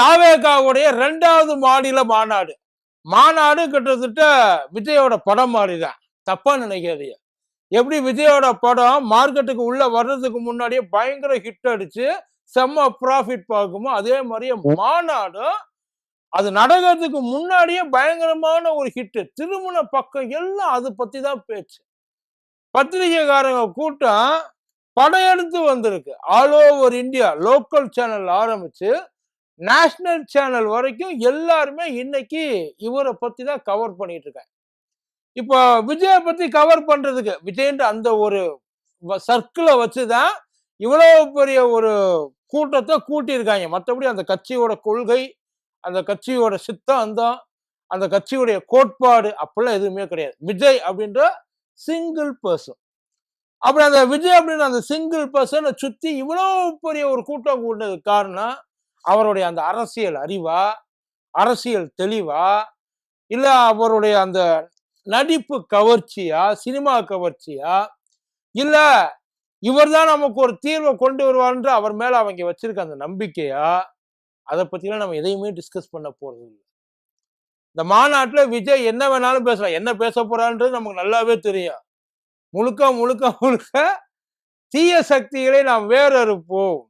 தாவேகாவுடைய ரெண்டாவது மாநில மாநாடு. மாநாடு கிட்டத்தட்ட விஜயோட படம் மாதிரி தான் தப்பா நினைக்காதீங்க. எப்படி விஜயோட படம் மார்க்கெட்டுக்கு உள்ள வர்றதுக்கு முன்னாடியே பயங்கர ஹிட் அடிச்சு செம்ம ப்ராஃபிட் பார்க்குமோ அதே மாதிரியே மாநாடும் அது நடக்கிறதுக்கு முன்னாடியே பயங்கரமான ஒரு ஹிட் திருமண பக்கம் எல்லாம் அதை பத்தி தான் பேச்சு. பத்திரிகைக்காரங்க கூட்டம் படையெடுத்து வந்திருக்கு. All over India local channel ஆரம்பிச்சு நேஷ்னல் சேனல் வரைக்கும் எல்லாருமே இன்னைக்கு இவரை பத்தி தான் கவர் பண்ணிட்டு இருக்காங்க இப்போ விஜயை பத்தி கவர் பண்றதுக்கு விஜயன்ற அந்த ஒரு சர்க்கிளை வச்சுதான் இவ்வளவு பெரிய ஒரு கூட்டத்தை கூட்டியிருக்காங்க. மற்றபடி அந்த கட்சியோட கொள்கை அந்த கட்சியோட சித்தாந்தம் அந்த கட்சியுடைய கோட்பாடு அப்படிலாம் எதுவுமே கிடையாது. விஜய் அப்படின்ற சிங்கிள் பர்சன் அப்படி அந்த விஜய் அப்படின்ற அந்த சிங்கிள் பர்சனை சுற்றி இவ்வளோ பெரிய ஒரு கூட்டம் கூட்டினதுக்கு காரணம் அவருடைய அந்த அரசியல் அறிவா? அரசியல் தெளிவா? இல்ல அவருடைய அந்த நடிப்பு கவர்ச்சியா? சினிமா கவர்ச்சியா? இல்ல இவர்தான் நமக்கு ஒரு தீர்வை கொண்டு வருவார்ன்ற அவர் மேல அவங்க வச்சிருக்க அந்த நம்பிக்கையா? அதை பத்திலாம் நம்ம எதையுமே டிஸ்கஸ் பண்ண போறது இல்லை. இந்த மாநாட்டுல விஜய் என்ன வேணாலும் பேசலாம். என்ன பேச போறான்றது நமக்கு நல்லாவே தெரியும். முழுக்க முழுக்க முழுக்க தீய சக்திகளை நாம் வேறறுப்போம்.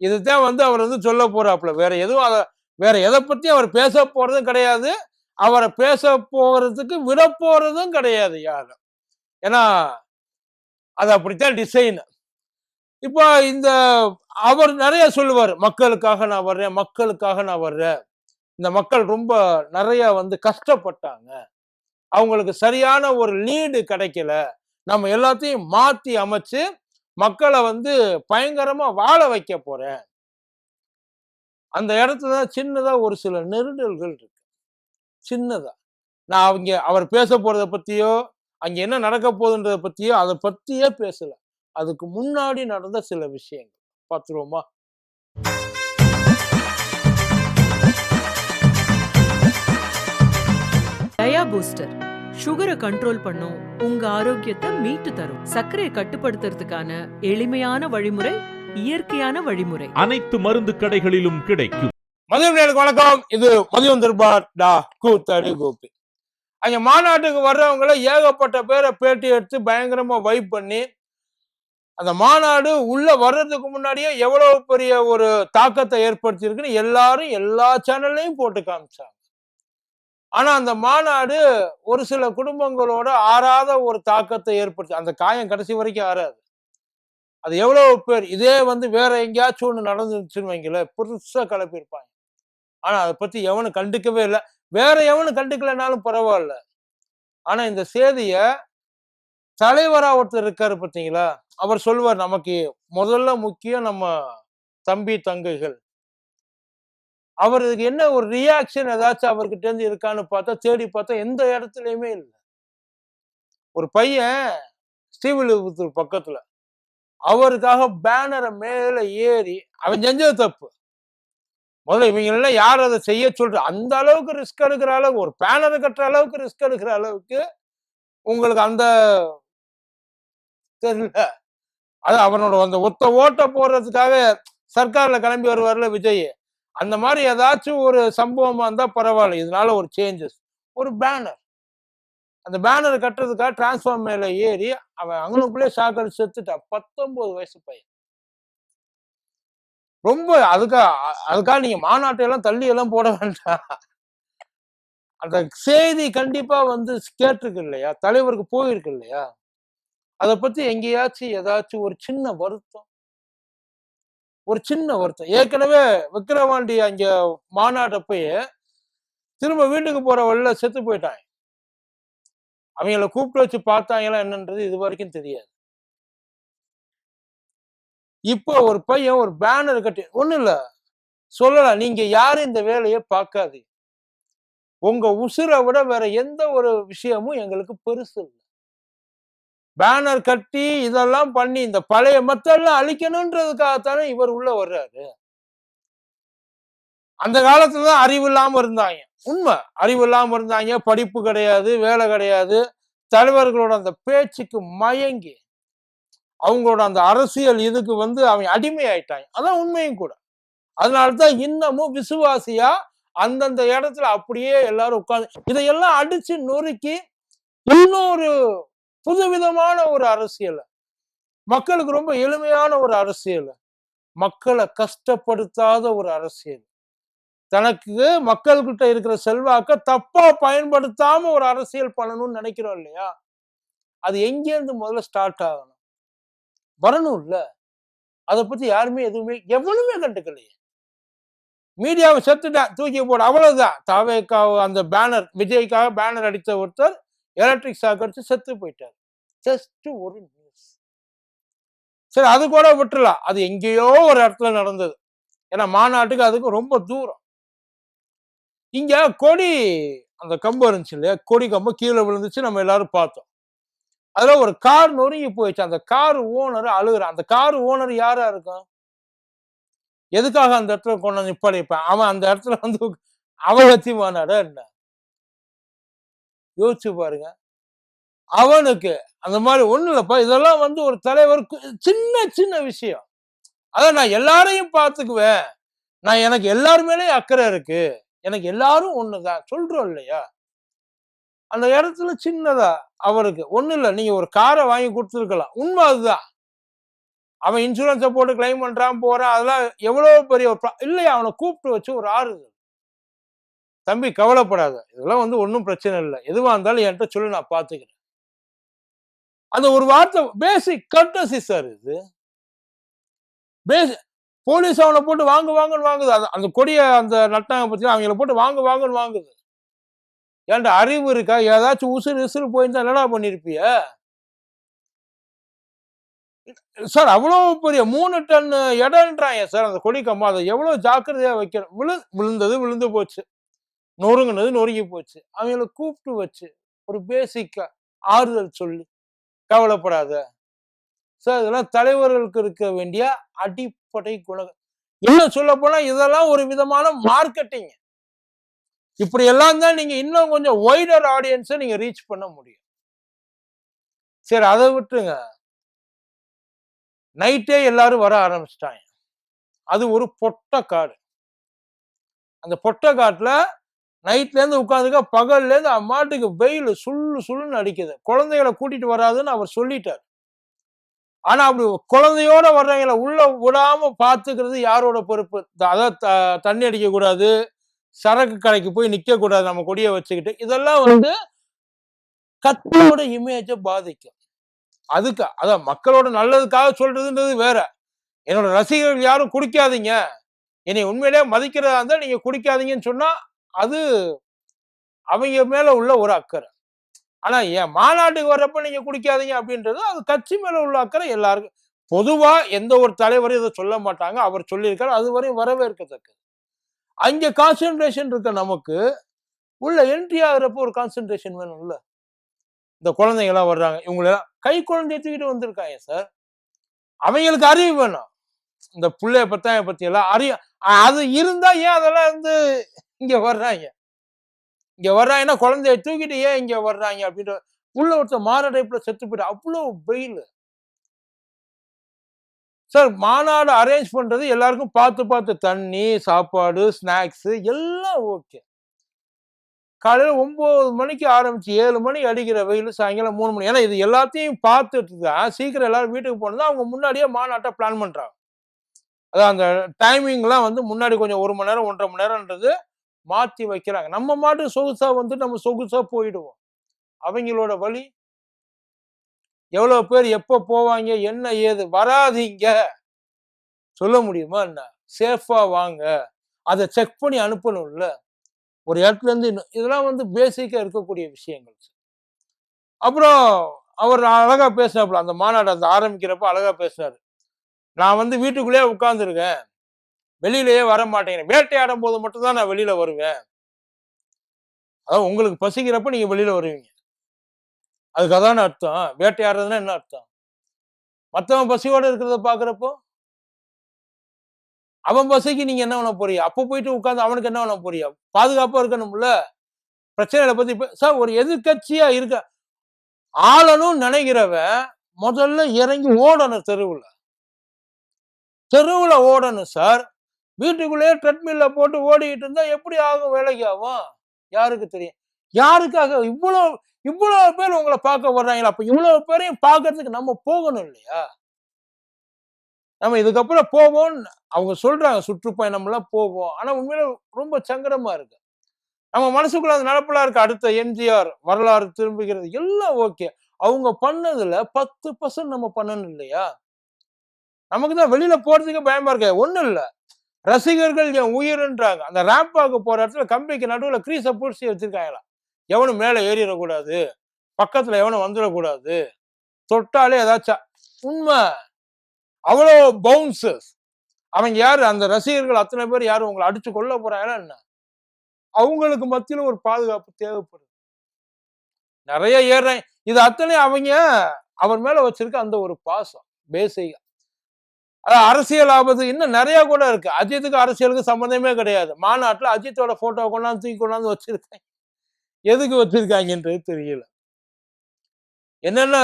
இதுதான் வந்து அவர் வந்து சொல்ல போறாப்புல. வேற எதுவும் அதை வேற எதை பத்தி அவர் பேச போறதும் கிடையாது. அவரை பேச போகிறதுக்கு விட போறதும் கிடையாது யாரும். ஏன்னா அது அப்படித்தான் டிசைன் இப்போ இந்த அவர் நிறைய சொல்லுவார் மக்களுக்காக நான் வர்றேன் மக்களுக்காக நான் வர்றேன். இந்த மக்கள் ரொம்ப நிறைய வந்து கஷ்டப்பட்டாங்க. அவங்களுக்கு சரியான ஒரு லீடு கிடைக்கல. நம்ம எல்லாத்தையும் மாற்றி அமைச்சு மக்களை வந்து பயங்கரமா வாழ வைக்க போறேன். அந்த இடத்துல தான் சின்னதா ஒரு சில நெருடல்கள் இருக்கு. சின்னதா. நான் அவங்க அவர் பேச போறத பத்தியோ அங்க என்ன நடக்க போகுதுன்றத பத்தியோ அதை பத்தியே பேசல. அதுக்கு முன்னாடி நடந்த சில விஷயங்கள். பார்த்துருவோமா டயா பூஸ்டர். சுகரை கண்ட்ரோல் பண்ணும் உங்க ஆரோக்கியத்தை மீட்டு தரும். சர்க்கரையை கட்டுப்படுத்துறதுக்கான எளிமையான வழிமுறை இயற்கையான வழிமுறை. அனைத்து மருந்து கடைகளிலும் கிடைக்கும். மதியம் நேருக்கு வணக்கம். இது மதியம் திருபார் டா கூத்தாடி கோபி. அங்க மாநாட்டுக்கு வர்றவங்கள ஏகப்பட்ட பேரை பேட்டி எடுத்து பயங்கரமா வைப் பண்ணி அந்த மாநாடு உள்ள வர்றதுக்கு முன்னாடியே எவ்வளவு பெரிய ஒரு தாக்கத்தை ஏற்படுத்தியிருக்குன்னு எல்லாரும் எல்லா சேனல்லையும் போட்டு காமிச்சாங்க. ஆனா அந்த மாநாடு ஒரு சில குடும்பங்களோட ஆறாத ஒரு தாக்கத்தை ஏற்படுத்தி அந்த காயம் கடைசி வரைக்கும் ஆறாது. அது எவ்வளவு பேர் இதே வந்து வேற எங்கேயாச்சும் ஒண்ணு நடந்துச்சுன்னு வைங்களேன் புதுசா கிளப்பியிருப்பாங்க ஆனா அதை பத்தி எவனும் கண்டுக்கவே இல்லை. வேற எவனும் கண்டுக்கலைனாலும் பரவாயில்ல. ஆனா இந்த செய்திய தலைவரா ஒருத்தர் இருக்காரு பார்த்தீங்களா அவர் சொல்லுவார் நமக்கு முதல்ல முக்கியம் நம்ம தம்பி தங்கைகள். அவருக்கு என்ன ஒரு ரியாக்ஷன் ஏதாச்சும் அவர்கிட்ட இருந்து இருக்கான்னு பார்த்தா தேடி பார்த்தா எந்த இடத்துலையுமே இல்லை. ஒரு பையன் ஸ்ரீவில்லிபுத்தூர் பக்கத்துல அவருக்காக பேனரை மேல ஏறி அவன் செஞ்சது தப்பு. முதல்ல இவங்க எல்லாம் யார் அதை செய்ய சொல்ற அந்த அளவுக்கு ரிஸ்க் எடுக்கிற அளவுக்கு ஒரு பேனரை கட்டுற அளவுக்கு ரிஸ்க் எடுக்கிற அளவுக்கு உங்களுக்கு அந்த தெரியல. அது அவனோட அந்த ஒத்த ஓட்ட போடுறதுக்காக சர்க்கார்ல கிளம்பி வருவார்ல விஜய் அந்த மாதிரி ஏதாச்சும் ஒரு சம்பவமா இருந்தா பரவாயில்ல. இதனால ஒரு சேஞ்சஸ் ஒரு பேனர் அந்த பேனர் கட்டுறதுக்காக டிரான்ஸ்ஃபார்ம் மேல ஏறி அவன் அங்கனுக்குள்ளே ஷாக் செத்துட்டான் பத்தொன்பது வயசு பையன். ரொம்ப அதுக்கா அதுக்காக நீங்க மாநாட்டையெல்லாம் தள்ளி எல்லாம் போட வேண்டாம். அந்த செய்தி கண்டிப்பா வந்து கேட்டிருக்கு இல்லையா? தலைவருக்கு போயிருக்கு இல்லையா? அதை பத்தி எங்கேயாச்சும் ஏதாச்சும் ஒரு சின்ன வருத்தம். ஒரு சின்ன வருத்தம். ஏற்கனவே விக்கிரவாண்டி அங்க மாநாட்டப்பயே திரும்ப வீட்டுக்கு போற வழியில செத்து போயிட்டாங்க. அவங்கள கூப்பிட்டு வச்சு பார்த்தாங்களா என்னன்றது இது வரைக்கும் தெரியாது. இப்போ ஒரு பையன் ஒரு பேனர் கட்டி ஒண்ணும் இல்ல. சொல்லலாம் நீங்க யாரும் இந்த வேலையை பார்க்காது உங்க உசுரை விட வேற எந்த ஒரு விஷயமும் எங்களுக்கு பெருசு இல்லை. பேனர் கட்டி இதெல்லாம் பண்ணி இந்த பழைய மத்தெல்லாம் அழிக்கணுன்றதுக்காகத்தானே இவர் உள்ள வர்றாரு. அந்த காலத்துல தான் அறிவு இல்லாம இருந்தாங்க. உண்மை. அறிவு இல்லாம இருந்தாங்க. படிப்பு கிடையாது வேலை கிடையாது. தலைவர்களோட அந்த பேச்சுக்கு மயங்கி அவங்களோட அந்த அரசியல் இதுக்கு வந்து அவங்க அடிமை ஆயிட்டாங்க அதான் உண்மையும் கூட. அதனாலதான் இன்னமும் விசுவாசியா அந்தந்த இடத்துல அப்படியே எல்லாரும் உட்கார்ந்து இதையெல்லாம் அடிச்சு நொறுக்கி இன்னொரு புதுவிதமான ஒரு அரசியல். மக்களுக்கு ரொம்ப எளிமையான ஒரு அரசியல். மக்களை கஷ்டப்படுத்தாத ஒரு அரசியல். தனக்கு மக்கள்கிட்ட இருக்கிற செல்வாக்க தப்பா பயன்படுத்தாம ஒரு அரசியல் பண்ணணும்னு நினைக்கிறோம் இல்லையா? அது எங்கேருந்து முதல்ல ஸ்டார்ட் ஆகணும்? வரணும் இல்ல அதை பத்தி யாருமே எதுவுமே எவனுமே கண்டுக்கலையே. மீடியாவை செத்துட்டான் தூக்கி போட அவ்வளவுதான். தாவேக்கா அந்த பேனர் விஜய்க்காக பேனர் அடித்த ஒருத்தர் எலக்ட்ரிக் ஷாக் அடிச்சு செத்து போயிட்டார். ஜஸ்ட் ஒரு நியூஸ் சரி அது கூட விட்டுறலாம். அது எங்கேயோ ஒரு இடத்துல நடந்தது. ஏன்னா மாநாட்டுக்கு அதுக்கு ரொம்ப தூரம். இங்க கொடி அந்த கம்பு இருந்துச்சு இல்லையா? கொடி கம்பு கீழே விழுந்துச்சு நம்ம எல்லாரும் பார்த்தோம். அதுல ஒரு கார் நொறுங்கி போயிடுச்சு. அந்த கார் ஓனர் அழுகுறான். அந்த கார் ஓனர் யாரா இருக்கும் எதுக்காக அந்த இடத்துல கொண்டு வந்து நிப்பாடிப்பான் அவன் அந்த இடத்துல வந்து அவகத்தி மாநாடா என்ன? யோசிச்சு பாருங்க. அவனுக்கு அந்த மாதிரி ஒன்றும் இல்லைப்பா. இதெல்லாம் வந்து ஒரு தலைவருக்கு சின்ன சின்ன விஷயம். அதான் நான் எல்லாரையும் பார்த்துக்குவேன். நான் எனக்கு எல்லார் மேலேயும் அக்கறை இருக்கு. எனக்கு எல்லாரும் ஒண்ணுதான் சொல்றோம் இல்லையா? அந்த இடத்துல சின்னதா அவருக்கு ஒன்றும் இல்லை. நீங்கள் ஒரு காரை வாங்கி கொடுத்துருக்கலாம். உண்மை அதுதான். அவன் இன்சூரன்ஸை போட்டு கிளைம் பண்ணுறான் போகிறான் அதெல்லாம் எவ்வளோ பெரிய ஒரு இல்லையா? அவனை கூப்பிட்டு வச்சு ஒரு ஆறுதல். தம்பி கவலைப்படாத. இதெல்லாம் வந்து ஒன்றும் பிரச்சனை இல்லை. எதுவாக இருந்தாலும் என்கிட்ட சொல்லு நான் பார்த்துக்கிறேன் அந்த ஒரு வார்த்தை பேசிக் கட்டசி சார் இது. பேசி போலீஸ் அவனை போட்டு வாங்க வாங்குன்னு வாங்குது. அந்த- அந்த கொடியை அந்த நட்டாங்க பற்றி அவங்கள போட்டு வாங்க வாங்குன்னு வாங்குது. ஏன்டா அறிவு இருக்கா? ஏதாச்சும் உசுறு உசுறு போயிருந்தா என்னடா பண்ணிருப்பிய? சார் அவ்வளவு பெரிய மூணு டன் இடம்ன்றாங்க சார் அந்த கொடி கம்பம் அதை எவ்வளவு ஜாக்கிரதையா வைக்கணும்? விழு விழுந்தது விழுந்து போச்சு. நொறுங்குனது நொறுங்கி போச்சு. அவங்கள கூப்பிட்டு வச்சு ஒரு பேசிக்கா ஆறுதல் சொல்லி கவலைப்படாத. சார் இதெல்லாம் தலைவர்களுக்கு இருக்க வேண்டிய அடிப்படை குணம் இன்னும் சொல்ல போனா இதெல்லாம் ஒரு விதமான மார்க்கெட்டிங் இப்படி எல்லாம் தான் நீங்க இன்னும் கொஞ்சம் ஒய்டர் ஆடியன்ஸை நீங்க ரீச் பண்ண முடியும். சரி அதை விட்டுருங்க. நைட்டே எல்லாரும் வர ஆரம்பிச்சிட்டாங்க. அது ஒரு பொட்டை காடு அந்த பொட்டை காட்டுல நைட்ல இருந்து உட்காந்துக்க பகல்லேருந்து அம்மாட்டுக்கு வெயில் சுள்ளு சுள்ளுன்னு அடிக்குது. குழந்தைகளை கூட்டிட்டு வராதுன்னு அவர் சொல்லிட்டார். ஆனா அப்படி குழந்தையோட வர்றவங்கள உள்ள விடாம பாத்துக்கிறது யாரோட பொறுப்பு? அதை அதாவது த- தண்ணி அடிக்க கூடாது சரக்கு கடைக்கு போய் நிக்க கூடாது நம்ம கொடியை வச்சுக்கிட்டு. இதெல்லாம் வந்து கத்தோட இமேஜை பாதிக்கும். அதுக்கு அதான் மக்களோட நல்லதுக்காக சொல்றதுன்றது வேற. என்னோட ரசிகர்கள் யாரும் குடிக்காதீங்க. என்னை உண்மையிலேயே மதிக்கிறதா இருந்தால் நீங்க குடிக்காதீங்கன்னு சொன்னா அது அவங்க மேல உள்ள ஒரு அக்கறை. ஆனா என் மாநாட்டுக்கு வர்றப்ப நீங்க குடிக்காதீங்க அப்படின்றது அது கட்சி மேல உள்ள அக்கறை எல்லாருக்கும் பொதுவா எந்த ஒரு தலைவரும் இதை சொல்ல மாட்டாங்க. அவர் சொல்லியிருக்காரு. அது வரையும் வரவேற்கத்தக்கது. அங்க கான்சென்ட்ரேஷன் இருக்க நமக்கு உள்ள என்ட்ரி ஆகுறப்ப ஒரு கான்சென்ட்ரேஷன் வேணும்ல. இந்த குழந்தைங்களாம் வர்றாங்க. இவங்களெல்லாம் கை குழந்தைய தூக்கிட்டு வந்திருக்காங்க சார் அவங்களுக்கு அறிவு வேணும். இந்த பிள்ளைய பத்தாய பத்தி எல்லாம் அறிவு அது இருந்தா ஏன் அதெல்லாம் வந்து இங்க வர்றாங்க. இங்க வர்றாங்கன்னா குழந்தைய தூக்கிட்டு ஏன் இங்க வர்றாங்க அப்படின்ற உள்ள ஒருத்தர் மாரடைப்புல செத்து போயிட்டு அவ்வளோ வெயில். சார் மாநாடு அரேஞ்ச் பண்றது எல்லாருக்கும் பார்த்து பார்த்து தண்ணி சாப்பாடு ஸ்நாக்ஸ் எல்லாம் ஓகே காலையில் ஒன்பது மணிக்கு ஆரம்பிச்சு ஏழு மணி அடிக்கிற வெயில் சாயங்காலம் மூணு மணி. ஏன்னா இது எல்லாத்தையும் பார்த்துட்டு தான் சீக்கிரம் எல்லாரும் வீட்டுக்கு போனது அவங்க முன்னாடியே மாநாட்டை பிளான் பண்றாங்க. அதான் அந்த டைமிங்லாம் வந்து முன்னாடி கொஞ்சம் ஒரு மணி நேரம் ஒன்றரை மணி நேரம்ன்றது மாற்றி வைக்கிறாங்க. நம்ம மாட்டு சொகுசா வந்து நம்ம சொகுசா போயிடுவோம். அவங்களோட வழி? எவ்வளவு பேர் எப்போ போவாங்க? என்ன ஏது? வராதீங்க. சொல்ல முடியுமா என்ன? சேஃபா வாங்க. அதை செக் பண்ணி அனுப்பணும்ல. ஒரு இடத்துல இருந்து இன்னும் இதெல்லாம் வந்து பேசிக்கா இருக்கக்கூடிய விஷயங்கள் அப்புறம் அவர் அழகா பேசினாப்புல அந்த மாநாடு அந்த ஆரம்பிக்கிறப்ப அழகா பேசினாரு. நான் வந்து வீட்டுக்குள்ளேயே உட்கார்ந்துருக்கேன். வெளியிலயே வர மாட்டேங்கிறேன் வேட்டையாடும் போது மட்டும்தான் நான் வெளியில வருவேன். அதான் உங்களுக்கு பசிக்கிறப்ப நீங்க வெளியில வருவீங்க. அதுக்கு அதான அர்த்தம். வேட்டையாடுறதுன்னா என்ன அர்த்தம்? மற்றவன் பசியோட இருக்கிறத பாக்குறப்போ? அவன் பசிக்கு நீங்க என்ன பண்ண போறியா அப்போ போயிட்டு உட்கார்ந்து அவனுக்கு என்ன பண்ண போறியா பாதுகாப்பா இருக்கணும்ல? பிரச்சனைகளை பத்தி சார் ஒரு எதிர்கட்சியா இருக்க ஆளணும் நினைக்கிறவன் முதல்ல இறங்கி ஓடணும் தெருவுல. தெருவுல ஓடணும் சார். வீட்டுக்குள்ளேயே ட்ரெட்மில்ல போட்டு ஓடிக்கிட்டு இருந்தா எப்படி ஆகும் வேலைக்கு ஆகும்? யாருக்கு தெரியும்? யாருக்காக இவ்வளோ இவ்வளவு பேர் உங்களை பார்க்க வர்றாங்களா? அப்ப இவ்வளவு பேரையும் பார்க்கறதுக்கு நம்ம போகணும் இல்லையா? நம்ம இதுக்கப்புறம் போவோம் அவங்க சொல்றாங்க. சுற்றுப்பயணம் எல்லாம் போவோம். ஆனா உண்மையில ரொம்ப சங்கடமா இருக்கு. நம்ம மனசுக்குள்ள அந்த நடப்புல இருக்க. அடுத்த எம்ஜிஆர் வரலாறு திரும்புகிறது எல்லாம் ஓகே. அவங்க பண்ணதுல பத்து பர்சன்ட் நம்ம பண்ணணும் இல்லையா? நமக்கு தான் வெளியில போறதுக்கு பயமா இருக்கு. ஒண்ணும் இல்ல. ரசிகர்கள் என் உயிர்ன்றாங்க. அந்த ரேம்பாக்கு போற இடத்துல கம்பிக்கு நடுவுல கிரீஸ பூசி வச்சிருக்காங்களா? எவனும் மேல ஏறிடக்கூடாது. பக்கத்துல எவனும் வந்துடக்கூடாது. தொட்டாலே ஏதாச்சும் உண்மை. அவ்வளோ பவுன்சஸ் அவங்க யாரு? அந்த ரசிகர்கள் அத்தனை பேர் யாரும் உங்களை அடிச்சு கொள்ள போறாங்களா என்ன? அவங்களுக்கு மத்தியில் ஒரு பாதுகாப்பு தேவைப்படுது. நிறைய ஏறேன் இது அத்தனை அவங்க அவர் மேல வச்சிருக்க அந்த ஒரு பாசம் பேசிக்கா அதான் அரசியல் ஆபத்து. இன்னும் நிறைய கூட இருக்கு. அஜித்துக்கு அரசியலுக்கு சம்மந்தமே கிடையாது. மாநாட்டுல அஜித்தோட போட்டோ கொண்டாந்து தூக்கி கொண்டாந்து வச்சிருக்கேன் எதுக்கு வச்சிருக்காங்கன்றது தெரியல. என்னென்ன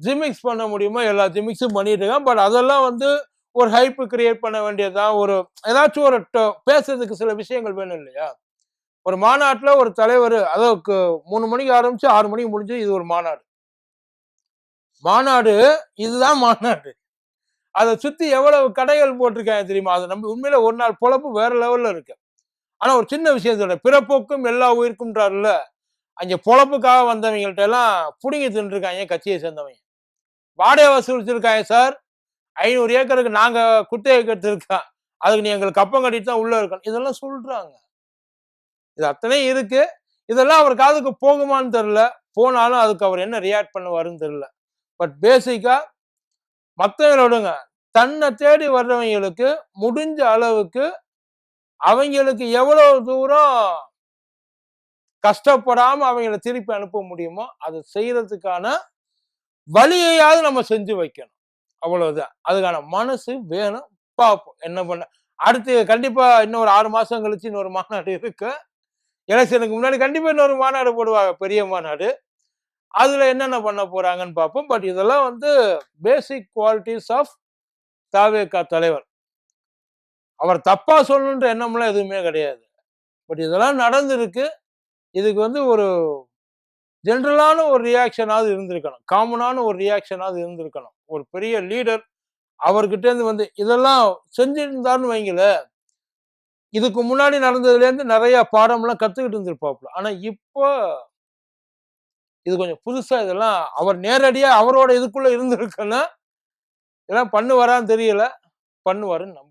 ஜிமிக்ஸ் பண்ண முடியுமோ எல்லா ஜிமிக்ஸும் பண்ணிட்டு இருக்கான் பட் அதெல்லாம் வந்து ஒரு ஹைப்பு கிரியேட் பண்ண வேண்டியதுதான். ஒரு ஏதாச்சும் ஒரு ட- பேசுறதுக்கு சில விஷயங்கள் வேணும் இல்லையா? ஒரு மாநாட்டுல ஒரு தலைவர் அதற்கு மூணு மணிக்கு ஆரம்பிச்சு ஆறு மணிக்கு முடிஞ்சு இது ஒரு மாநாடு. மாநாடு இதுதான் மாநாடு. அதை சுத்தி எவ்வளவு கடைகள் போட்டிருக்காங்க தெரியுமா? அது நம்ம உண்மையில ஒரு நாள் பொழப்பு வேற லெவல்ல இருக்கு. ஆனா ஒரு சின்ன விஷயம் பிறப்போக்கும் எல்லா உயிருக்கும்ன்றாருல்ல அங்க பொழப்புக்காக வந்தவங்கள்ட்ட எல்லாம் புடுங்கி தின்றுருக்காங்க கட்சியை சேர்ந்தவங்க. வாடகை வசூலிச்சிருக்காங்க சார். ஐநூறு ஏக்கருக்கு நாங்க குத்தகை கட்டிருக்கோம். அதுக்கு நீ எங்களுக்கு கப்பம் கட்டிட்டு தான் உள்ள இருக்கணும். இதெல்லாம் சொல்றாங்க. இது அத்தனையும் இருக்கு. இதெல்லாம் அவர் காதுக்கு போகுமான்னு தெரில போனாலும் அதுக்கு அவர் என்ன ரியாக்ட் பண்ணுவாருன்னு தெரில பட் பேசிக்கா மற்றவங்களோடுங்க தன்னை தேடி வர்றவங்களுக்கு முடிஞ்ச அளவுக்கு அவங்களுக்கு எவ்வளவு தூரம் கஷ்டப்படாம அவங்கள திருப்பி அனுப்ப முடியுமோ அதை செய்யறதுக்கான வழியையாவது நம்ம செஞ்சு வைக்கணும். அவ்வளவுதான். அதுக்கான மனசு வேணும். பார்ப்போம் என்ன பண்ண அடுத்து கண்டிப்பா இன்னொரு ஆறு மாசம் கழிச்சு இன்னொரு மாநாடு இருக்கு. எலெக்ஷனுக்கு முன்னாடி கண்டிப்பா இன்னொரு மாநாடு போடுவாங்க பெரிய மாநாடு. அதுல என்னென்ன பண்ண போறாங்கன்னு பார்ப்போம். பட் இதெல்லாம் வந்து பேசிக் குவாலிட்டிஸ் ஆஃப் தாவேகா தலைவர். அவர் தப்பா சொல்லணுன்ற எண்ணம்லாம் எதுவுமே கிடையாது. பட் இதெல்லாம் நடந்திருக்கு. இதுக்கு வந்து ஒரு ஜென்ரலான ஒரு ரியாக்ஷனாவது இருந்திருக்கணும். காமனான ஒரு ரியாக்ஷனாவது இருந்திருக்கணும். ஒரு பெரிய லீடர் அவர்கிட்டேருந்து வந்து இதெல்லாம் செஞ்சிருந்தார்னு வைங்கள இதுக்கு முன்னாடி நடந்ததுலேருந்து நிறைய பாடம்லாம் கற்றுக்கிட்டு இருந்திருப்பாப்புல. ஆனால் இப்போ இது கொஞ்சம் புதுசாக இதெல்லாம் அவர் நேரடியாக அவரோட இதுக்குள்ளே இருந்திருக்குன்னா ஏன்னா பண்ணுவாரான்னு தெரியல. பண்ணுவாருன்னு நம்புறேன்